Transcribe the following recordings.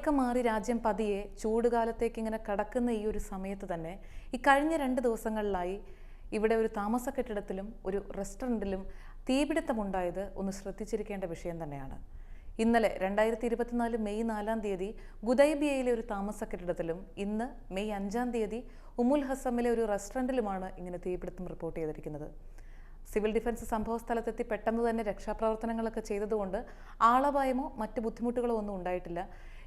ഒക്കെ മാറി രാജ്യം പതിയെ ചൂടുകാലത്തേക്ക് ഇങ്ങനെ കടക്കുന്ന ഈ ഒരു സമയത്ത് തന്നെ ഈ കഴിഞ്ഞ രണ്ട് ദിവസങ്ങളിലായി ഇവിടെ ഒരു താമസ കെട്ടിടത്തിലും ഒരു റെസ്റ്റോറന്റിലും തീപിടുത്തമുണ്ടായത് ഒന്ന് ശ്രദ്ധിച്ചിരിക്കേണ്ട വിഷയം തന്നെയാണ്. ഇന്നലെ രണ്ടായിരത്തി ഇരുപത്തിനാല് മെയ് നാലാം തീയതി ഗുദൈബിയയിലെ ഒരു താമസ കെട്ടിടത്തിലും ഇന്ന് മെയ് അഞ്ചാം തീയതി ഉമുൽ ഹസമിലെ ഒരു റെസ്റ്റോറന്റിലുമാണ് ഇങ്ങനെ തീപിടുത്തം റിപ്പോർട്ട് ചെയ്തിരിക്കുന്നത്. സിവിൽ ഡിഫൻസ് സംഭവ സ്ഥലത്തെത്തി പെട്ടെന്ന് തന്നെ രക്ഷാപ്രവർത്തനങ്ങളൊക്കെ ചെയ്തതുകൊണ്ട് ആളപായമോ മറ്റ് ബുദ്ധിമുട്ടുകളോ ഒന്നും ഉണ്ടായിട്ടില്ല.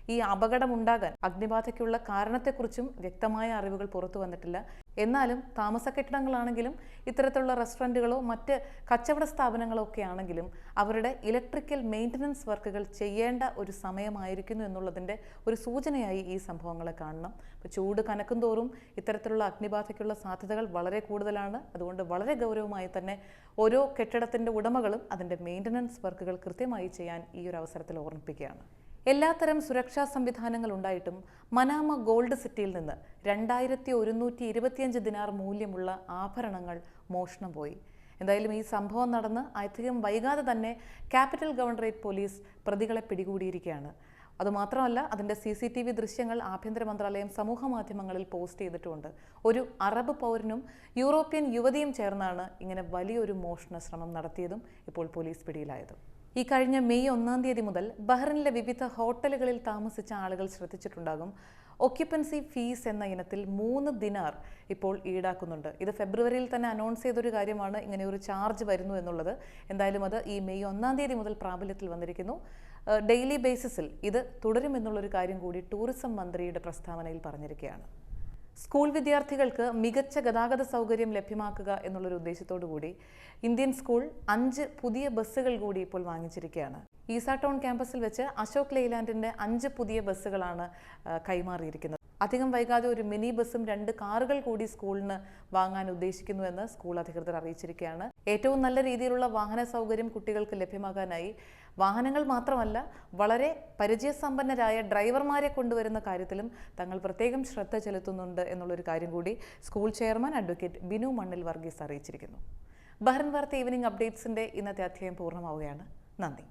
ഈ അപകടമുണ്ടാകാൻ അഗ്നിബാധയ്ക്കുള്ള കാരണത്തെക്കുറിച്ചും വ്യക്തമായ അറിവുകൾ പുറത്തു വന്നിട്ടില്ല. എന്നാലും താമസ കെട്ടിടങ്ങളാണെങ്കിലും ഇത്തരത്തിലുള്ള റെസ്റ്റോറന്റുകളോ മറ്റ് കച്ചവട സ്ഥാപനങ്ങളോ ഒക്കെ ആണെങ്കിലും അവരുടെ ഇലക്ട്രിക്കൽ മെയിന്റനൻസ് വർക്കുകൾ ചെയ്യേണ്ട ഒരു സമയമായിരിക്കുന്നു എന്നുള്ളതിന്റെ ഒരു സൂചനയായി ഈ സംഭവങ്ങളെ കാണണം. ഇപ്പോൾ ചൂട് കനക്കും തോറും ഇത്തരത്തിലുള്ള അഗ്നിബാധയ്ക്കുള്ള സാധ്യതകൾ വളരെ കൂടുതലാണ്. അതുകൊണ്ട് വളരെ ഗൗരവമായി തന്നെ ഓരോ കെട്ടിടത്തിന്റെ ഉടമകളും അതിന്റെ മെയിന്റനൻസ് വർക്കുകൾ കൃത്യമായി ചെയ്യാൻ ഈ ഒരു അവസരത്തിൽ ഓർമ്മിപ്പിക്കുകയാണ്. എല്ലാത്തരം സുരക്ഷാ സംവിധാനങ്ങൾ ഉണ്ടായിട്ടും മനാമ ഗോൾഡ് സിറ്റിയിൽ നിന്ന് രണ്ടായിരത്തി ഒരുന്നൂറ്റി ഇരുപത്തിയഞ്ച് ദിനാർ മൂല്യമുള്ള ആഭരണങ്ങൾ മോഷണം പോയി. എന്തായാലും ഈ സംഭവം നടന്ന് അധികം വൈകാതെ തന്നെ ക്യാപിറ്റൽ ഗവർണറേറ്റ് പോലീസ് പ്രതികളെ പിടികൂടിയിരിക്കുകയാണ്. അതുമാത്രമല്ല അതിന്റെ സി സി ടി വി ദൃശ്യങ്ങൾ ആഭ്യന്തര മന്ത്രാലയം സമൂഹ മാധ്യമങ്ങളിൽ പോസ്റ്റ് ചെയ്തിട്ടുമുണ്ട് ഒരു അറബ് പൗരനും യൂറോപ്യൻ യുവതിയും ചേർന്നാണ് ഇങ്ങനെ വലിയൊരു മോഷണ ശ്രമം നടത്തിയതും ഇപ്പോൾ പോലീസ് പിടിയിലായതും. ഈ കഴിഞ്ഞ മെയ് ഒന്നാം തീയതി മുതൽ ബഹ്റിനിലെ വിവിധ ഹോട്ടലുകളിൽ താമസിച്ച ആളുകൾ ശ്രദ്ധിച്ചിട്ടുണ്ടാകും. ഒക്യുപ്പൻസി ഫീസ് എന്ന ഇനത്തിൽ മൂന്ന് ദിനാർ ഇപ്പോൾ ഈടാക്കുന്നുണ്ട്. ഇത് ഫെബ്രുവരിയിൽ തന്നെ അനൗൺസ് ചെയ്തൊരു കാര്യമാണ്. ഇങ്ങനെ ഒരു ചാർജ് വരുന്നു എന്നുള്ളത്. എന്തായാലും അത് ഈ മെയ് ഒന്നാം തീയതി മുതൽ പ്രാബല്യത്തിൽ വന്നിരിക്കുന്നു. ഡെയിലി ബേസിസിൽ ഇത് തുടരുമെന്നുള്ളൊരു കാര്യം കൂടി ടൂറിസം മന്ത്രിയുടെ പ്രസ്താവനയിൽ പറഞ്ഞിരിക്കുകയാണ്. സ്കൂൾ വിദ്യാർത്ഥികൾക്ക് മികച്ച ഗതാഗത സൗകര്യം ലഭ്യമാക്കുക എന്നുള്ളൊരു ഉദ്ദേശത്തോടു കൂടി ഇന്ത്യൻ സ്കൂൾ അഞ്ച് പുതിയ ബസ്സുകൾ കൂടി ഇപ്പോൾ വാങ്ങിച്ചിരിക്കുകയാണ്. ഈസാ ടൗൺ ക്യാമ്പസിൽ വെച്ച് അശോക് ലെയ്ലാൻഡിന്റെ അഞ്ച് പുതിയ ബസ്സുകളാണ് കൈമാറിയിരിക്കുന്നത്. അധികം വൈകാതെ ഒരു മിനി ബസ്സും രണ്ട് കാറുകൾ കൂടി സ്കൂളിന് വാങ്ങാൻ ഉദ്ദേശിക്കുന്നുവെന്ന് സ്കൂൾ അധികൃതർ അറിയിച്ചിരിക്കുകയാണ്. ഏറ്റവും നല്ല രീതിയിലുള്ള വാഹന സൗകര്യം കുട്ടികൾക്ക് ലഭ്യമാകാനായി വാഹനങ്ങൾ മാത്രമല്ല വളരെ പരിചയസമ്പന്നരായ ഡ്രൈവർമാരെ കൊണ്ടുവരുന്ന കാര്യത്തിലും തങ്ങൾ പ്രത്യേകം ശ്രദ്ധ ചെലുത്തുന്നുണ്ട് എന്നുള്ളൊരു കാര്യം കൂടി school chairman advocate Binu Mannil Varghese അറിയിച്ചിരിക്കുന്നു. ബഹ്റൻ വാർത്ത ഈവനിംഗ് അപ്ഡേറ്റ്സിന്റെ ഇന്നത്തെ അധ്യായം പൂർണമാവുകയാണ്. നന്ദി.